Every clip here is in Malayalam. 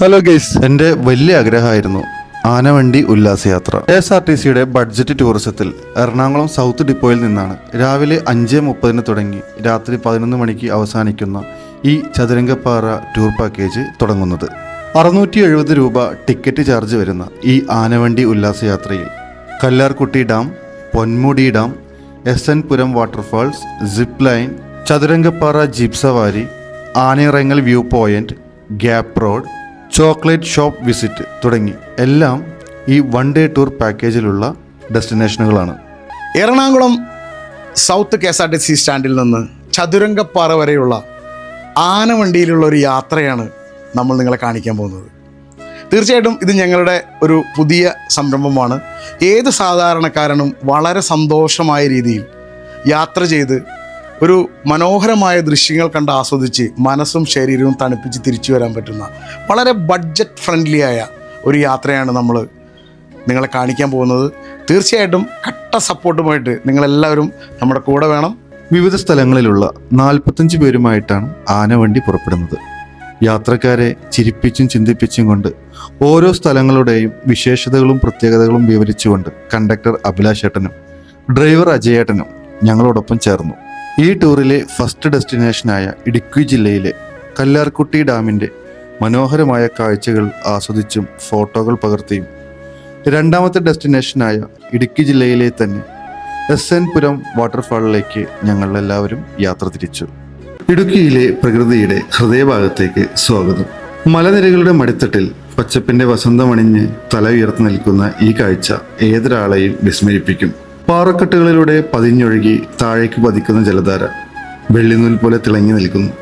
ഹലോ ഗൈസ് എന്റെ വലിയ ആഗ്രഹമായിരുന്നു ആനവണ്ടി ഉല്ലാസയാത്ര. കെ എസ് ആർ ടി സിയുടെ ബഡ്ജറ്റ് ടൂറിസത്തിൽ എറണാകുളം സൗത്ത് ഡിപ്പോയിൽ നിന്നാണ് രാവിലെ അഞ്ച് മുപ്പതിന് തുടങ്ങി രാത്രി പതിനൊന്ന് മണിക്ക് അവസാനിക്കുന്ന ഈ ചതുരംഗപ്പാറ ടൂർ പാക്കേജ് തുടങ്ങുന്നത്. അറുന്നൂറ്റി എഴുപത് രൂപ ടിക്കറ്റ് ചാർജ് വരുന്ന ഈ ആനവണ്ടി ഉല്ലാസയാത്രയിൽ Kallarkutty dam Ponmudi dam S N Puram waterfalls zip line Chathurangappara jeep സവാരി Anayirangal view point gap road chocolate shop visit തുടങ്ങി. എല്ലാം ഈ വൺ ഡേ ടൂർ പാക്കേജിലുള്ള ഡെസ്റ്റിനേഷനുകളാണ്. Ernakulam south K S R T C സ്റ്റാൻഡിൽ നിന്ന് ചതുരംഗപ്പാറ വരെയുള്ള ആനവണ്ടിയിലുള്ള ഒരു യാത്രയാണ് നമ്മൾ നിങ്ങളെ കാണിക്കാൻ പോകുന്നത്. തീർച്ചയായിട്ടും ഇത് ഞങ്ങളുടെ ഒരു പുതിയ സംരംഭമാണ്. ഏത് സാധാരണക്കാരനും വളരെ സന്തോഷമായ രീതിയിൽ യാത്ര ചെയ്ത് ഒരു മനോഹരമായ ദൃശ്യങ്ങൾ കണ്ട് ആസ്വദിച്ച് മനസ്സും ശരീരവും തണുപ്പിച്ച് തിരിച്ചു വരാൻ പറ്റുന്ന വളരെ ബഡ്ജറ്റ് ഫ്രണ്ട്ലി ആയ ഒരു യാത്രയാണ് നമ്മൾ നിങ്ങളെ കാണിക്കാൻ പോകുന്നത്. തീർച്ചയായിട്ടും കട്ട സപ്പോർട്ടുമായിട്ട് നിങ്ങളെല്ലാവരും നമ്മുടെ കൂടെ വേണം. വിവിധ സ്ഥലങ്ങളിലുള്ള നാൽപ്പത്തഞ്ച് പേരുമായിട്ടാണ് ആനവണ്ടി പുറപ്പെടുന്നത്. യാത്രക്കാരെ ചിരിപ്പിച്ചും ചിന്തിപ്പിച്ചും കൊണ്ട് ഓരോ സ്ഥലങ്ങളുടെയും വിശേഷതകളും പ്രത്യേകതകളും വിവരിച്ചുകൊണ്ട് കണ്ടക്ടർ അഭിലാഷേട്ടനും ഡ്രൈവർ അജയേട്ടനും ഞങ്ങളോടൊപ്പം ചേർന്നു. ഈ ടൂറിലെ ഫസ്റ്റ് ഡെസ്റ്റിനേഷനായ ഇടുക്കി ജില്ലയിലെ കല്ലാർകുട്ടി ഡാമിന്റെ മനോഹരമായ കാഴ്ചകൾ ആസ്വദിച്ചും ഫോട്ടോകൾ പകർത്തിയും രണ്ടാമത്തെ ഡെസ്റ്റിനേഷനായ ഇടുക്കി ജില്ലയിലെ തന്നെ എസ് എൻ പുരം വാട്ടർഫാളിലേക്ക് ഞങ്ങൾ എല്ലാവരും യാത്ര തിരിച്ചു. ഇടുക്കിയിലെ പ്രകൃതിയുടെ ഹൃദയഭാഗത്തേക്ക് സ്വാഗതം. മലനിരകളുടെ മടിത്തട്ടിൽ പച്ചപ്പിന്റെ വസന്തമണിഞ്ഞ് തല ഉയർത്തി നിൽക്കുന്ന ഈ കാഴ്ച ഏതൊരാളെയും വിസ്മയിപ്പിക്കും പാറക്കെട്ടുകളിലൂടെ പതിഞ്ഞൊഴുകി താഴേക്ക് പതിക്കുന്ന ജലധാര വെള്ളിനൂൽ പോലെ തിളങ്ങി നിൽക്കുന്നു.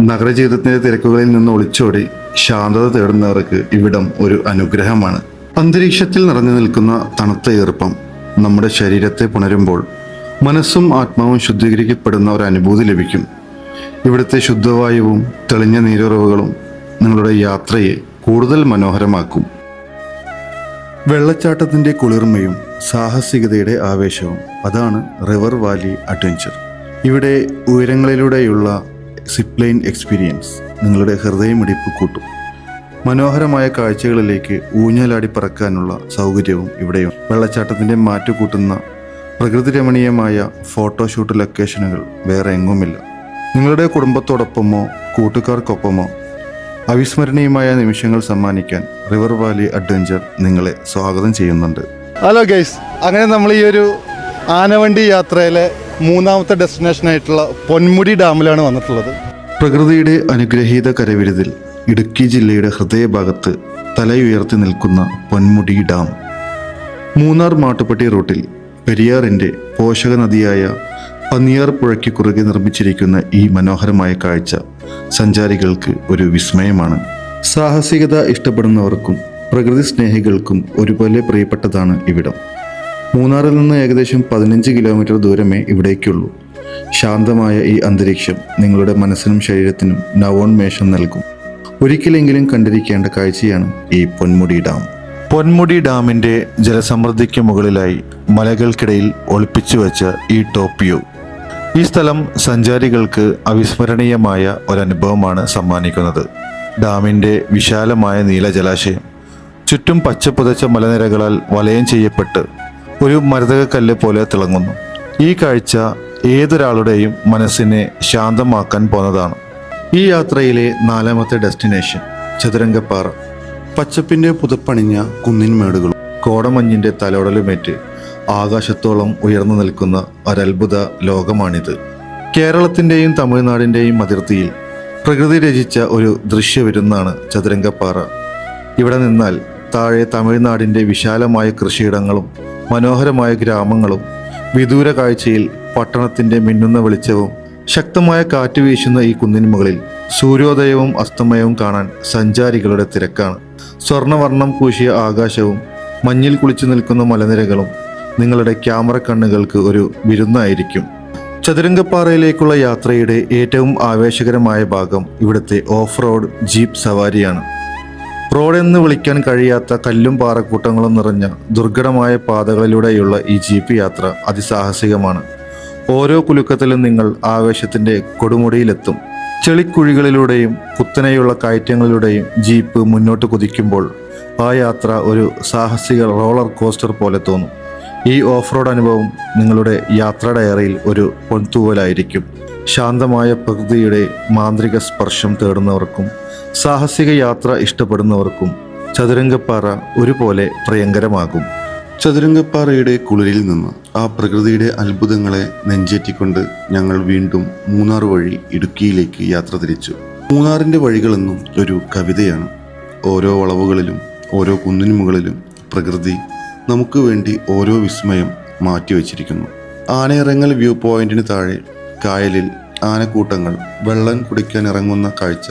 നഗരജീവിതത്തിന്റെ തിരക്കുകളിൽ നിന്ന് ഒളിച്ചോടി ശാന്തത തേടുന്നവർക്ക് ഇവിടം ഒരു അനുഗ്രഹമാണ്. അന്തരീക്ഷത്തിൽ നിറഞ്ഞു നിൽക്കുന്ന തണുത്ത ഈർപ്പം നമ്മുടെ ശരീരത്തെ പുണരുമ്പോൾ മനസ്സും ആത്മാവും ശുദ്ധീകരിക്കപ്പെടുന്ന ഒരു അനുഭൂതി ലഭിക്കും. ഇവിടുത്തെ ശുദ്ധവായുവും തെളിഞ്ഞ നീരുറവുകളും നിങ്ങളുടെ യാത്രയെ കൂടുതൽ മനോഹരമാക്കും. വെള്ളച്ചാട്ടത്തിന്റെ കുളിർമയും സാഹസികതയുടെ ആവേശവും അതാണ് റിവർ വാലി അഡ്വഞ്ചർ. ഇവിടെ ഉയരങ്ങളിലൂടെയുള്ള സിപ്ലൈൻ എക്സ്പീരിയൻസ് നിങ്ങളുടെ ഹൃദയമിടിപ്പ് കൂട്ടും. മനോഹരമായ കാഴ്ചകളിലേക്ക് ഊഞ്ഞലാടി പറക്കാനുള്ള സൗകര്യവും ഇവിടെയുണ്ട് വെള്ളച്ചാട്ടത്തിന്റെ മാറ്റുകൂട്ടുന്ന പ്രകൃതി രമണീയമായ ഫോട്ടോഷൂട്ട് ലൊക്കേഷനുകൾ വേറെ എങ്ങുമില്ല. നിങ്ങളുടെ കുടുംബത്തോടൊപ്പമോ കൂട്ടുകാർക്കൊപ്പമോ അവിസ്മരണീയമായ നിമിഷങ്ങൾ സമ്മാനിക്കാൻ റിവർ വാലി അഡ്വഞ്ചർ നിങ്ങളെ സ്വാഗതം ചെയ്യുന്നുണ്ട്. ഹലോ ഗൈസ് അങ്ങനെ നമ്മൾ ഈ ഒരു ആനവണ്ടി യാത്രയിലെ മൂന്നാമത്തെ ഡെസ്റ്റിനേഷൻ ആയിട്ടുള്ള പൊന്മുടി ഡാമിലാണ് വന്നിട്ടുള്ളത്. പ്രകൃതിയുടെ അനുഗ്രഹീത കരവിരുതിൽ ഇടുക്കി ജില്ലയുടെ ഹൃദയഭാഗത്ത് തലയുയർത്തി നിൽക്കുന്ന പൊന്മുടി ഡാം. മൂന്നാർ മാട്ടുപ്പെട്ടി റൂട്ടിൽ പെരിയാറിന്റെ പോഷക നദിയായ പന്നിയാർ പുഴയ്ക്ക് കുറുകെ നിർമ്മിച്ചിരിക്കുന്ന ഈ മനോഹരമായ കാഴ്ച സഞ്ചാരികൾക്ക് ഒരു വിസ്മയമാണ്. സാഹസികത ഇഷ്ടപ്പെടുന്നവർക്കും പ്രകൃതി സ്നേഹികൾക്കും ഒരുപോലെ പ്രിയപ്പെട്ടതാണ് ഇവിടം. മൂന്നാറിൽ നിന്ന് ഏകദേശം പതിനഞ്ച് കിലോമീറ്റർ ദൂരമേ ഇവിടേക്കുള്ളൂ. ശാന്തമായ ഈ അന്തരീക്ഷം നിങ്ങളുടെ മനസ്സിനും ശരീരത്തിനും നവോന്മേഷം നൽകും. ഒരിക്കലെങ്കിലും കണ്ടിരിക്കേണ്ട കാഴ്ചയാണ് ഈ പൊന്മുടി ഡാം. പൊന്മുടി ഡാമിന്റെ ജലസമൃദ്ധിക്ക് മുകളിലായി മലകൾക്കിടയിൽ ഒളിപ്പിച്ചു വെച്ച ഈ ടോപ്പ് വ്യൂ. ഈ സ്ഥലം സഞ്ചാരികൾക്ക് അവിസ്മരണീയമായ ഒരനുഭവമാണ് സമ്മാനിക്കുന്നത്. ഡാമിന്റെ വിശാലമായ നീല ജലാശയം ചുറ്റും പച്ചപ്പുതച്ച മലനിരകളാൽ വലയം ചെയ്യപ്പെട്ട് ഒരു മരതകക്കല്ല് പോലെ തിളങ്ങുന്നു. ഈ കാഴ്ച ഏതൊരാളുടെയും മനസ്സിനെ ശാന്തമാക്കാൻ പോന്നതാണ്. ഈ യാത്രയിലെ നാലാമത്തെ ഡെസ്റ്റിനേഷൻ ചതുരംഗപ്പാറ. പച്ചപ്പിന്റെ പുതുപ്പണിഞ്ഞ കുന്നിൻമേടുകളും കോടമഞ്ഞിന്റെ തലോടലുമേറ്റ് ആകാശത്തോളം ഉയർന്നു നിൽക്കുന്ന ഒരത്ഭുത ലോകമാണിത്. കേരളത്തിന്റെയും തമിഴ്നാടിന്റെയും അതിർത്തിയിൽ പ്രകൃതി രചിച്ച ഒരു ദൃശ്യവിരുന്നാണ് ചതുരംഗപ്പാറ. ഇവിടെ നിന്നാൽ താഴെ തമിഴ്നാടിന്റെ വിശാലമായ കൃഷിയിടങ്ങളും മനോഹരമായ ഗ്രാമങ്ങളും വിദൂര കാഴ്ചയിൽ പട്ടണത്തിന്റെ മിന്നുന്ന വെളിച്ചവും ശക്തമായ കാറ്റ് വീശുന്ന ഈ കുന്നിന് മുകളിൽ സൂര്യോദയവും അസ്തമയവും കാണാൻ സഞ്ചാരികളുടെ തിരക്കാണ്. സ്വർണവർണം പൂശിയ ആകാശവും മഞ്ഞിൽ കുളിച്ചു നിൽക്കുന്ന മലനിരകളും നിങ്ങളുടെ ക്യാമറ കണ്ണുകൾക്ക് ഒരു വിരുന്നായിരിക്കും. ചതുരംഗപ്പാറയിലേക്കുള്ള യാത്രയുടെ ഏറ്റവും ആവേശകരമായ ഭാഗം ഇവിടുത്തെ ഓഫ് റോഡ് ജീപ്പ് സവാരിയാണ്. റോഡെന്ന് വിളിക്കാൻ കഴിയാത്ത കല്ലും പാറക്കൂട്ടങ്ങളും നിറഞ്ഞ ദുർഘടമായ പാതകളിലൂടെയുള്ള ഈ ജീപ്പ് യാത്ര അതിസാഹസികമാണ്. ഓരോ കുലുക്കത്തിലും നിങ്ങൾ ആവേശത്തിന്റെ കൊടുമുടിയിലെത്തും. ചെളിക്കുഴികളിലൂടെയും കുത്തനെയുള്ള കയറ്റങ്ങളിലൂടെയും ജീപ്പ് മുന്നോട്ട് കുതിക്കുമ്പോൾ ആ യാത്ര ഒരു സാഹസിക റോളർ കോസ്റ്റർ പോലെ തോന്നും. ഈ ഓഫ് റോഡ് അനുഭവം നിങ്ങളുടെ യാത്ര ഡയറിയിൽ ഒരു പൊൻതൂവലായിരിക്കും. ശാന്തമായ പ്രകൃതിയുടെ മാന്ത്രിക സ്പർശം തേടുന്നവർക്കും സാഹസിക യാത്ര ഇഷ്ടപ്പെടുന്നവർക്കും ചതുരംഗപ്പാറ ഒരുപോലെ പ്രിയങ്കരമാകും. ചതുരംഗപ്പാറയുടെ കുളിരിൽ നിന്ന് ആ പ്രകൃതിയുടെ അത്ഭുതങ്ങളെ നെഞ്ചേറ്റിക്കൊണ്ട് ഞങ്ങൾ വീണ്ടും മൂന്നാർ വഴി ഇടുക്കിയിലേക്ക് യാത്ര തിരിച്ചു. മൂന്നാറിന്റെ വഴികളെന്നും ഒരു കവിതയാണ്. ഓരോ വളവുകളിലും ഓരോ കുന്നിനു മുകളിലും പ്രകൃതി നമുക്ക് വേണ്ടി ഓരോ വിസ്മയം മാറ്റിവെച്ചിരിക്കുന്നു. ആനയിറങ്ങൽ വ്യൂ പോയിന്റിന് താഴെ കായലിൽ ആനക്കൂട്ടങ്ങൾ വെള്ളം കുടിക്കാൻ ഇറങ്ങുന്ന കാഴ്ച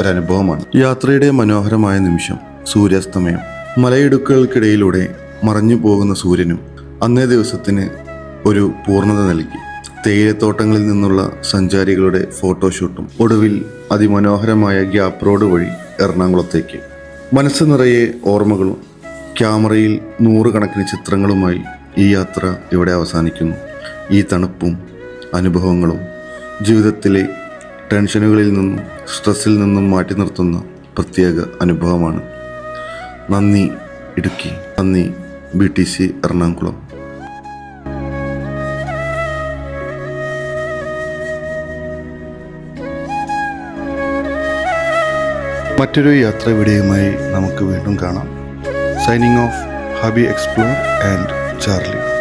ഒരനുഭവമാണ്. യാത്രയുടെ മനോഹരമായ നിമിഷം സൂര്യാസ്തമയം. മലയിടുക്കുകൾക്കിടയിലൂടെ മറഞ്ഞു പോകുന്ന സൂര്യനും അന്നേ ദിവസത്തിന് ഒരു പൂർണത നൽകി. തേയിലത്തോട്ടങ്ങളിൽ നിന്നുള്ള സഞ്ചാരികളുടെ ഫോട്ടോഷൂട്ടും ഒടുവിൽ അതിമനോഹരമായ ഗ്യാപ് റോഡ് വഴി എറണാകുളത്തേക്ക്. മനസ്സ് നിറയെ ഓർമ്മകളും ക്യാമറയിൽ നൂറുകണക്കിന് ചിത്രങ്ങളുമായി ഈ യാത്ര ഇവിടെ അവസാനിക്കുന്നു. ഈ തണുപ്പും അനുഭവങ്ങളും ജീവിതത്തിലെ ടെൻഷനുകളിൽ നിന്നും സ്ട്രെസ്സിൽ നിന്നും മാറ്റി നിർത്തുന്ന പ്രത്യേക അനുഭവമാണ്. നന്ദി ഇടുക്കി. നന്ദി ബി ടി സി എറണാകുളം. മറ്റൊരു യാത്ര വീഡിയോയുമായി നമുക്ക് വീണ്ടും കാണാം. Signing off hubby explore and Charlie